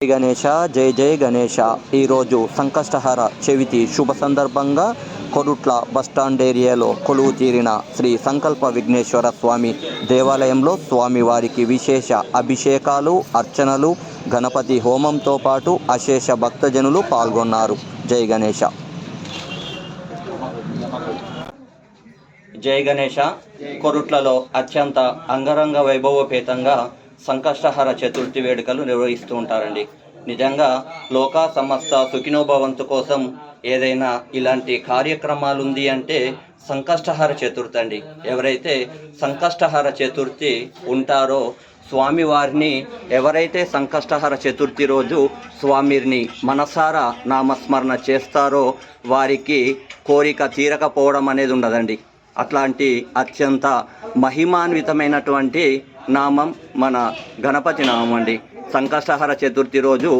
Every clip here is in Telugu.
జై గణేష జై జై గణేష ఈరోజు సంకష్టహర చవితి శుభ సందర్భంగా కొరుట్ల బస్టాండ్ ఏరియాలో కొలువు తీరిన శ్రీ సంకల్ప విఘ్నేశ్వర స్వామి దేవాలయంలో స్వామివారికి విశేష అభిషేకాలు అర్చనలు గణపతి హోమంతో పాటు అశేష భక్తజనులు పాల్గొన్నారు. జై గణేష జై గణేష కొరుట్లలో అత్యంత అంగరంగ వైభవపేతంగా సంకష్టహర చతుర్థి వేడుకలు నిర్వహిస్తూ ఉంటారండి. నిజంగా లోకా సమస్త సుఖినోభవంతు కోసం ఏదైనా ఇలాంటి కార్యక్రమాలు ఉంది అంటే సంకష్టహర చతుర్థి అండి. ఎవరైతే సంకష్టహర చతుర్థి ఉంటారో స్వామివారిని ఎవరైతే సంకష్టహర చతుర్థి రోజు స్వామిని మనసారా నామస్మరణ చేస్తారో వారికి కోరిక తీరకపోవడం అనేది ఉండదండి. అట్లాంటి అత్యంత మహిమాన్వితమైనటువంటి నామం మన గణపతి నామం అండి. సంకష్టహర చతుర్థి రోజు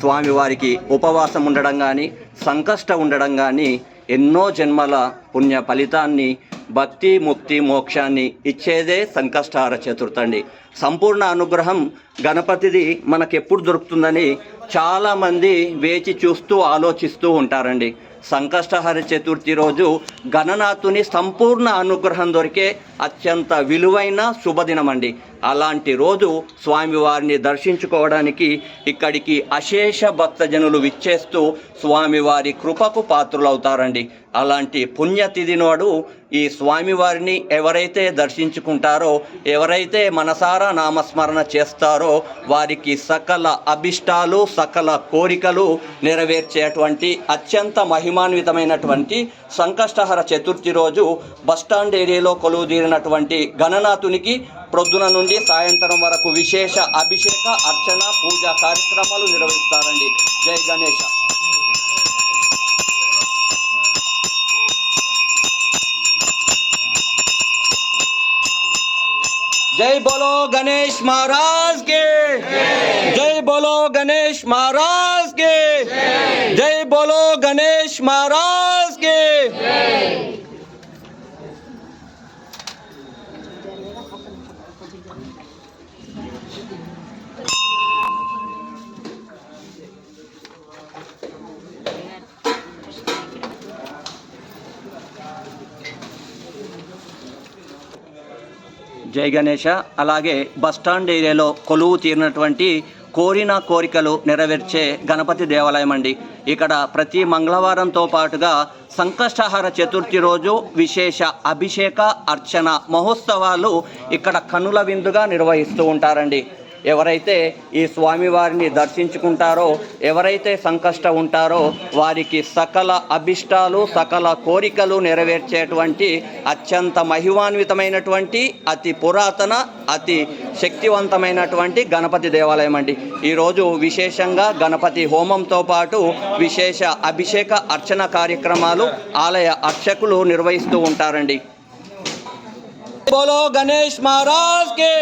స్వామివారికి ఉపవాసం ఉండడం కానీ సంకష్ట ఉండడం కానీ ఎన్నో జన్మల పుణ్య ఫలితాన్ని భక్తి ముక్తి మోక్షాన్ని ఇచ్చేదే సంకష్టహార చతుర్థి అండి. సంపూర్ణ అనుగ్రహం గణపతిది మనకెప్పుడు దొరుకుతుందని చాలామంది వేచి చూస్తూ ఆలోచిస్తూ ఉంటారండి. సంకష్టహర చతుర్థి రోజు గణనాథుని సంపూర్ణ అనుగ్రహం దొరికే అత్యంత విలువైన శుభదినం అండి అలాంటి రోజు స్వామివారిని దర్శించుకోవడానికి ఇక్కడికి అశేష భక్తజనులు విచ్చేస్తూ స్వామివారి కృపకు పాత్రులవుతారండి. అలాంటి పుణ్యతిథి నాడు ఈ స్వామివారిని ఎవరైతే దర్శించుకుంటారో ఎవరైతే మనసారా నామస్మరణ చేస్తారో వారికి సకల అభిష్టాలు సకల కోరికలు నెరవేర్చేటువంటి అత్యంత మహిమాన్వితమైనటువంటి సంకష్టహర చతుర్థి రోజు బస్టాండ్ ఏరియాలో కొలువుదీరినటువంటి గణనాథునికి ప్రొద్దున నుండి సాయంత్రం వరకు విశేష అభిషేక అర్చన పూజ కార్యక్రమాలు నిర్వహిస్తారండి. జై గణేష. جے بولو گنیش مہاراج کے۔ جے بولو گنیش مہاراج کے۔ جے بولو گنیش مہاراج జై గణేష అలాగే బస్టాండ్ ఏరియాలో కొలువు తీరినటువంటి కోరిన కోరికలు నెరవేర్చే గణపతి దేవాలయం అండి. ఇక్కడ ప్రతి మంగళవారంతో పాటుగా సంకష్టహార చతుర్థి రోజు విశేష అభిషేక అర్చన మహోత్సవాలు ఇక్కడ కనుల విందుగా నిర్వహిస్తూ ఉంటారండి. ఎవరైతే ఈ స్వామివారిని దర్శించుకుంటారో ఎవరైతే సంకష్ట ఉంటారో వారికి సకల అభిష్టాలు సకల కోరికలు నెరవేర్చేటువంటి అత్యంత మహిమాన్వితమైనటువంటి అతి పురాతన అతి శక్తివంతమైనటువంటి గణపతి దేవాలయం అండి. ఈరోజు విశేషంగా గణపతి హోమంతో పాటు విశేష అభిషేక అర్చన కార్యక్రమాలు ఆలయ అర్చకులు నిర్వహిస్తూ ఉంటారండి. బోలో గణేష్ మహారాజ్ కే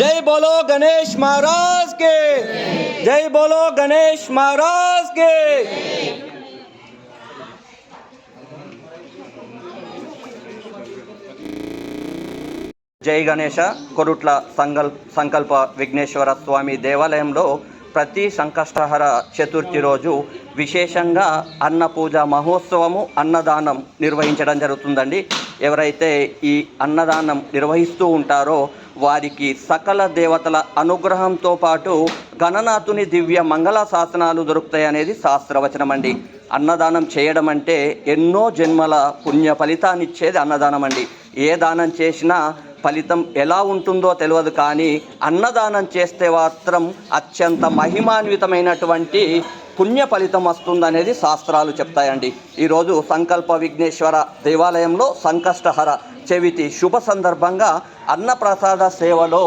జై బోలో గణేష్ మహారాజ్ కే జై బోలో గణేష్ మహారాజ్ కే జై గణేష కొరుట్ల సంకల్ సంకల్ప విఘ్నేశ్వర స్వామి దేవాలయంలో ప్రతి సంకష్టహర చతుర్థి రోజు విశేషంగా అన్న పూజ మహోత్సవము అన్నదానం నిర్వహించడం జరుగుతుందండి. ఎవరైతే ఈ అన్నదానం నిర్వహిస్తూ ఉంటారో వారికి సకల దేవతల అనుగ్రహంతో పాటు గణనాథుని దివ్య మంగళ శాసనాలు దొరుకుతాయనేది శాస్త్రవచనం అండి అన్నదానం చేయడం అంటే ఎన్నో జన్మల పుణ్య ఫలితాన్ని ఇచ్చేది అన్నదానం అండి ఏ దానం చేసినా ఫలితం ఎలా ఉంటుందో తెలియదు కానీ అన్నదానం చేస్తే మాత్రం అత్యంత మహిమాన్వితమైనటువంటి పుణ్య ఫలితం వస్తుందనేది శాస్త్రాలు చెప్తాయండి. ఈరోజు సంకల్ప విఘ్నేశ్వర దేవాలయంలో సంకష్టహర చెవితి శుభ సందర్భంగా అన్నప్రసాద సేవలో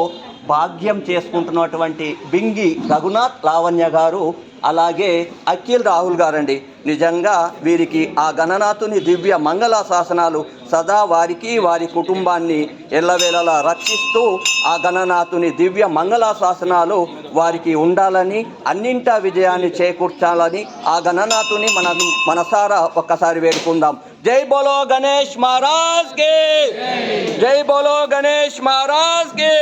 భాగ్యం చేసుకుంటున్నటువంటి బింగి రఘునాథ్ లావణ్య గారు అలాగే అఖిల్ రాహుల్ గారండి. నిజంగా వీరికి ఆ గణనాథుని దివ్య మంగళ శాసనాలు సదా వారికి వారి కుటుంబాన్ని ఎల్లవేళలా రక్షిస్తూ ఆ గణనాథుని దివ్య మంగళ శాసనాలు వారికి ఉండాలని అన్నింటా విజయాన్ని చేకూర్చాలని ఆ గణనాథుని మన మనసారా ఒక్కసారి వేడుకుందాం. జై బోలో గణేష్ మహారాజ్ కే జై బోలో గణేష్ మహారాజ్ కే